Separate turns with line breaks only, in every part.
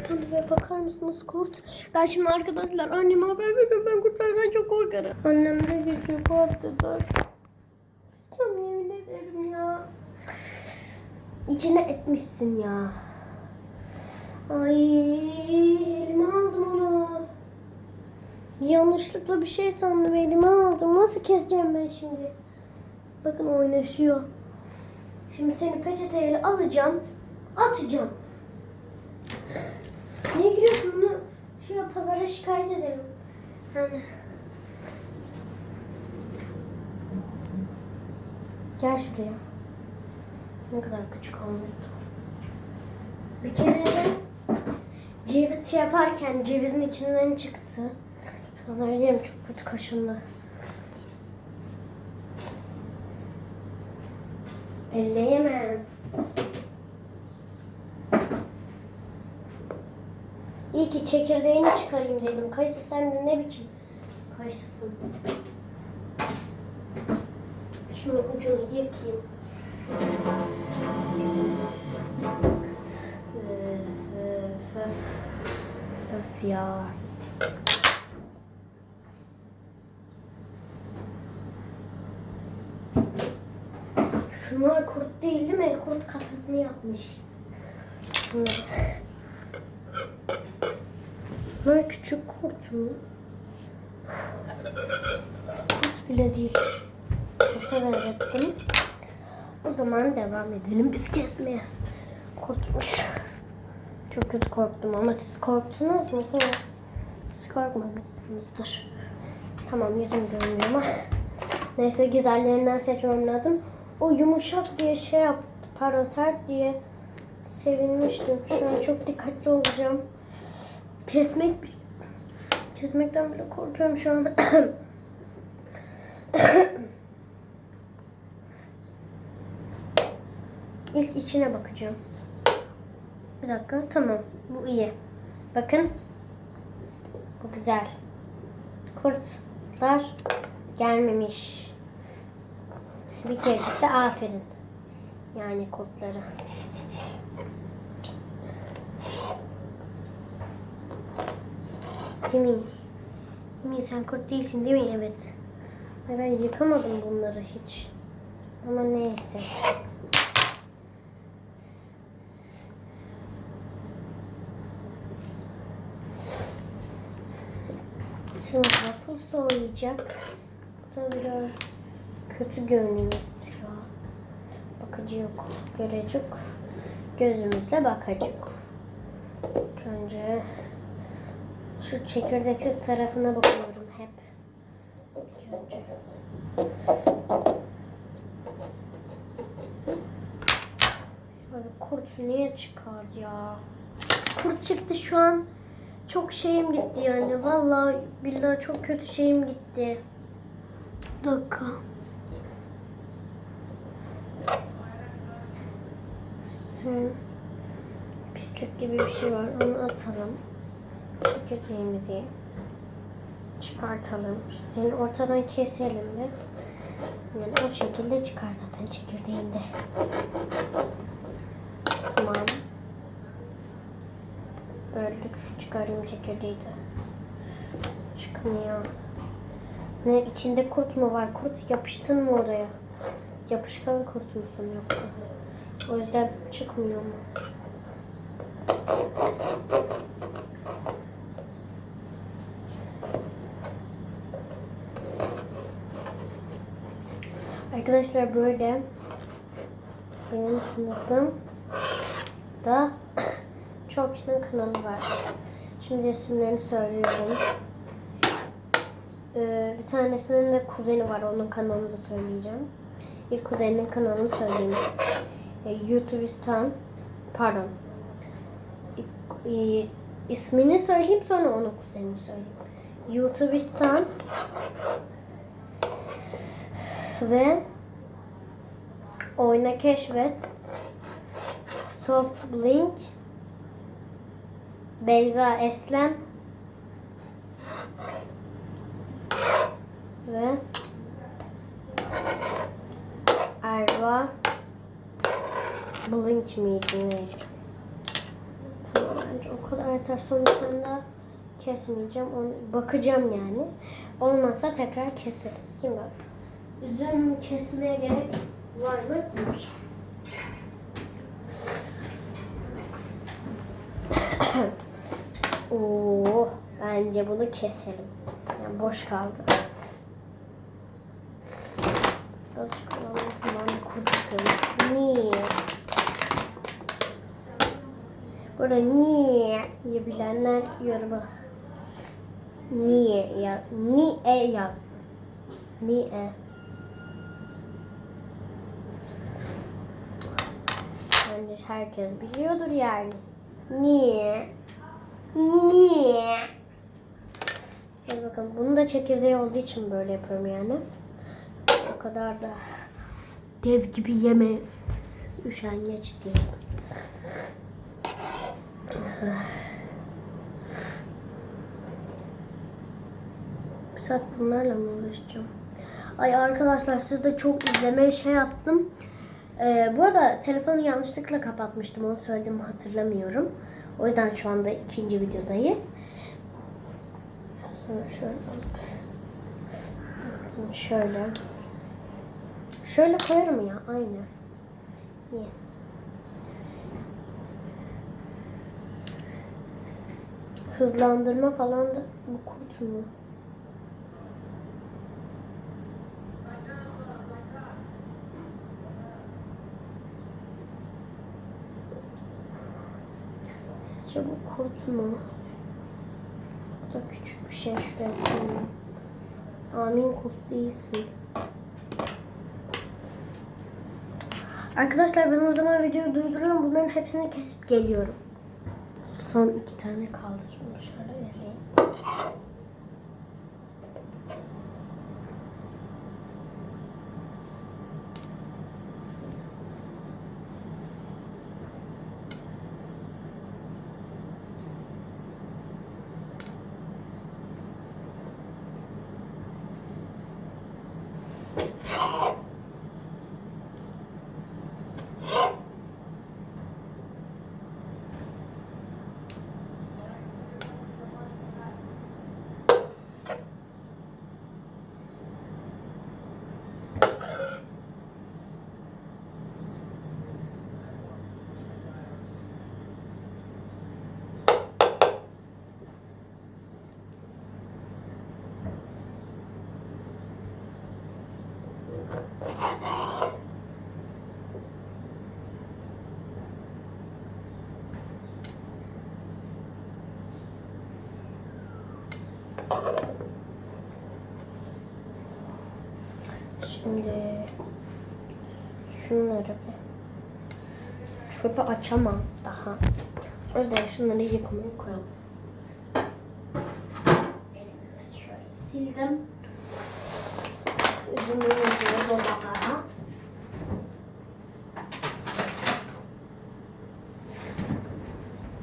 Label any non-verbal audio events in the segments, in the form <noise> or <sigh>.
kapandı bakar mısınız kurt? Ben şimdi arkadaşlar anneme haber veriyorum. Ben kurtlardan çok korkarım. Annem de geçiyor patladı. Çok yemin ederim ya. İçine etmişsin ya. Ay elime aldım onu. Yanlışlıkla bir şey sandım elime aldım. Nasıl keseceğim ben şimdi? Bakın oynaşıyor. Şimdi seni peçeteyle alacağım. Atacağım. Niye giriyorsun bunu? Şuraya pazara şikayet ederim. Yani. Gel şuraya. Ne kadar küçük olmuştu. Bir kere de ceviz şey yaparken cevizin içinden çıktı. Şu her yerim çok kötü kaşındı. Elleyemem. İyi ki çekirdeğini çıkarayım dedim. Kayısı sen de ne biçim kayısısın. Şunu ucunu yıkayayım. Öf, öf, öf. Ya. Şunlar kurt değil değil mi? Kurt kafasını yapmış. Şunlar. Bunlar küçük kurt mu? Kurt bile değil. Kurta benzettim. O zaman devam edelim biz kesmeye. Kurtmuş. Çok kötü korktum ama siz korktunuz mu? Siz korkmamışsınızdır. Tamam yüzüm görünüyor ama. Neyse güzellerinden seçmem lazım. O yumuşak diye şey yaptı. Pardon sert diye sevinmiştim. Şu an çok dikkatli olacağım. Kesmek kesmekten bile korkuyorum şu an. İlk içine bakacağım. Bir dakika. Tamam. Bu iyi. Bakın. Bu güzel. Kurtlar gelmemiş. Bir kerecik de aferin. Yani kurtlara. Değil mi? Değil mi? Sen kurt değilsin değil mi? Evet. Ben yıkamadım bunları hiç. Ama neyse. Şimdi waffle soğuyacak. Bu da biraz kötü görünüyor. Bakıcı yok. Görecek. Gözümüzle bakacak. Önce şu çekirdeksiz tarafına bakıyorum hep. Önce. Böyle kurt niye çıkar ya? Kurt çıktı şu an. Çok şeyim gitti yani. Vallahi billahi çok kötü şeyim gitti. Bir dakika. Sen pislik gibi bir şey var. Onu atalım. Çekirdeğimizi çıkartalım. Seni ortadan keselim de. Yani o şekilde çıkar zaten çekirdeğinde. Tamam. Böldük. Çıkarayım çekirdeği de. Çıkmıyor. Ne içinde kurt mu var? Kurt yapıştın mı oraya? Yapışkan kurt musun yoksa? O yüzden çıkmıyor mu? Arkadaşlar böyle benim sınıfım da çok kişinin kanalı var. Şimdi isimlerini söylüyorum. Ee, bir tanesinin de kuzeni var. Onun kanalını da söyleyeceğim. İlk kuzeninin kanalını söyleyeyim. Ee, YouTubeistan pardon. İ- e, ismini söyleyeyim sonra onun kuzenini söyleyeyim. YouTubeistan ve Oyna Keşfet Soft Blink Beyza Eslem ve Erva Blink miydi neydi? Tamam. Bence o kadar yeter. Sonrasında kesmeyeceğim. Onu bakacağım yani. Olmazsa tekrar keseriz. Şimdi üzüm kesmeye gerek var mı? <coughs> Oo, bence bunu keselim. Yani boş kaldı. Azıcık alalım. Kurt. Niye? Burada niye yiyebilenler yoruma niye ya niye yazsın. Niye? Bence herkes biliyordur yani. Niye? Niye? Hadi bakalım. Bunun da çekirdeği olduğu için böyle yapıyorum yani. O kadar da dev gibi yeme üşengeç değil. Bir saat bunlarla mı uğraşacağım? Ay arkadaşlar siz de çok izlemeye şey yaptım. Ee, bu arada telefonu yanlışlıkla kapatmıştım. Onu söyledim hatırlamıyorum. O yüzden şu anda ikinci videodayız. Şöyle şöyle. Şöyle koyarım ya aynı. Hızlandırma falan da bu kurt mu? Sizce bu kurt mu? Bu da küçük bir şey şuraya koyayım. Amin kurt değilsin. Arkadaşlar ben o zaman videoyu durduruyorum. Bunların hepsini kesip geliyorum. Son iki tane kaldı. Şimdi şöyle Şimdi şunları bir çöpe açamam daha. O yüzden şunları yıkamaya koyalım. Sildim. Üzümümüzü dolaplara.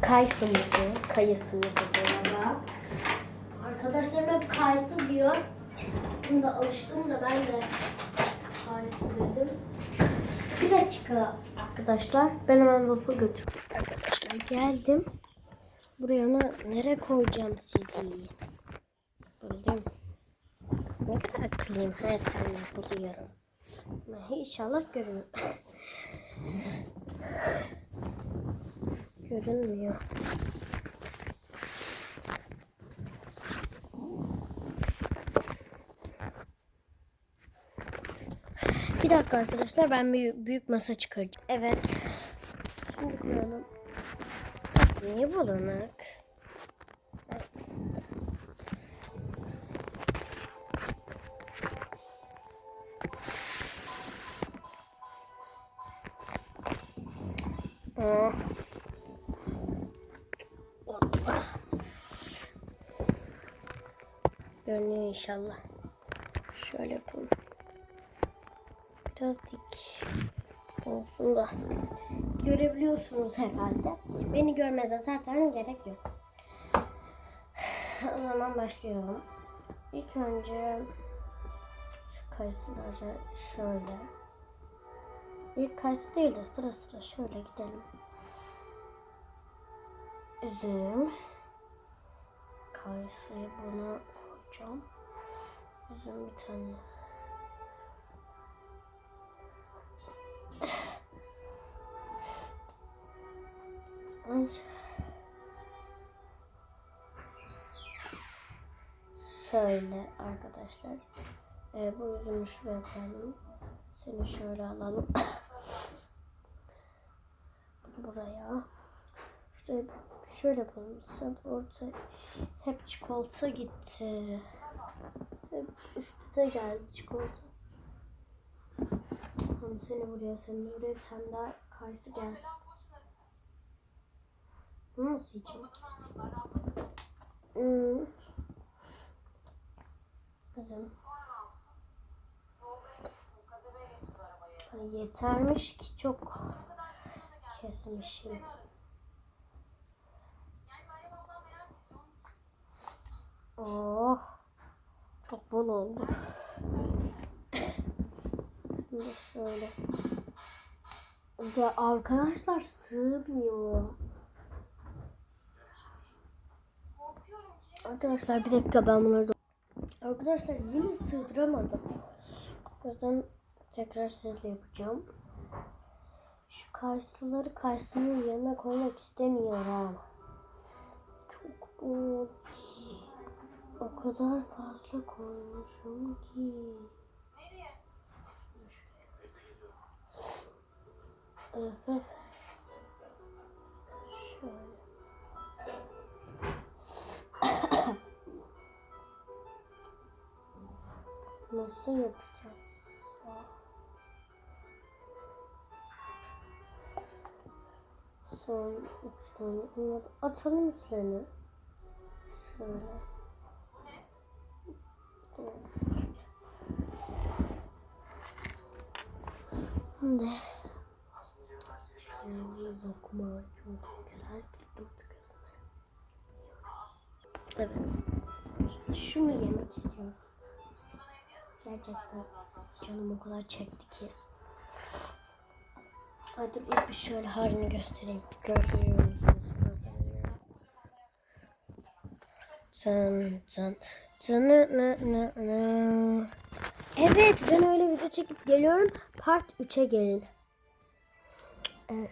Kayısımızı, kayısımızı dolaba. Arkadaşlarım hep kayısı diyor. Şimdi alıştım da ben de kayısı dedim. Bir dakika arkadaşlar. Ben hemen waffle götürüyorum. Arkadaşlar geldim. Buraya ne- nereye koyacağım sizi? Buldum. Ne kadar akıllıyım. Her saniye buluyorum. İnşallah görünür. <laughs> Görünmüyor. Bir dakika arkadaşlar ben bir büyük masa çıkaracağım. Evet. Şimdi koyalım. Niye bulanık? Evet. Oh. Görünüyor inşallah. Şöyle yapalım. Biraz olsun da görebiliyorsunuz herhalde. Beni görmeze zaten gerek yok. <sighs> O zaman başlıyorum. İlk önce şu kayısıları şöyle. İlk kayısı değil de sıra sıra şöyle gidelim. üzüm. Kayısıyı buna koyacağım. Üzüm bir tane. Şöyle arkadaşlar. Ee, bu üzümü şuraya koyalım. Seni şöyle alalım. <coughs> Buraya. Şuraya şöyle yapalım. Sen orta hep çikolata gitti. Hep üstüne geldi çikolata. Tamam seni buraya, seni bir tane daha kayısı gelsin. Bunu nasıl yiyeceğim? Hmm. Ay, Yetermiş ki çok kesmişim. Oh. Çok bol oldu. Şimdi şöyle. Ya arkadaşlar sığmıyor. Arkadaşlar bir dakika ben bunları da... Arkadaşlar yine sığdıramadım. O yüzden tekrar sizle yapacağım. Şu kayısıları kayısının yanına koymak istemiyorum. Çok bol. O kadar fazla koymuşum ki. Öf. Şöyle. <coughs> Nasıl yapacağım? Son üç tane unut. Atalım üstlerine. Şöyle. Şimdi lokma çok güzel durdu kızım. Evet. Şunu yemek istiyorum. Gerçekten canım o kadar çekti ki. Hadi ilk bir şöyle halini göstereyim. Görüyor musunuz? Can can can na na na. Evet ben öyle video çekip geliyorum. Part 3'e gelin. Evet.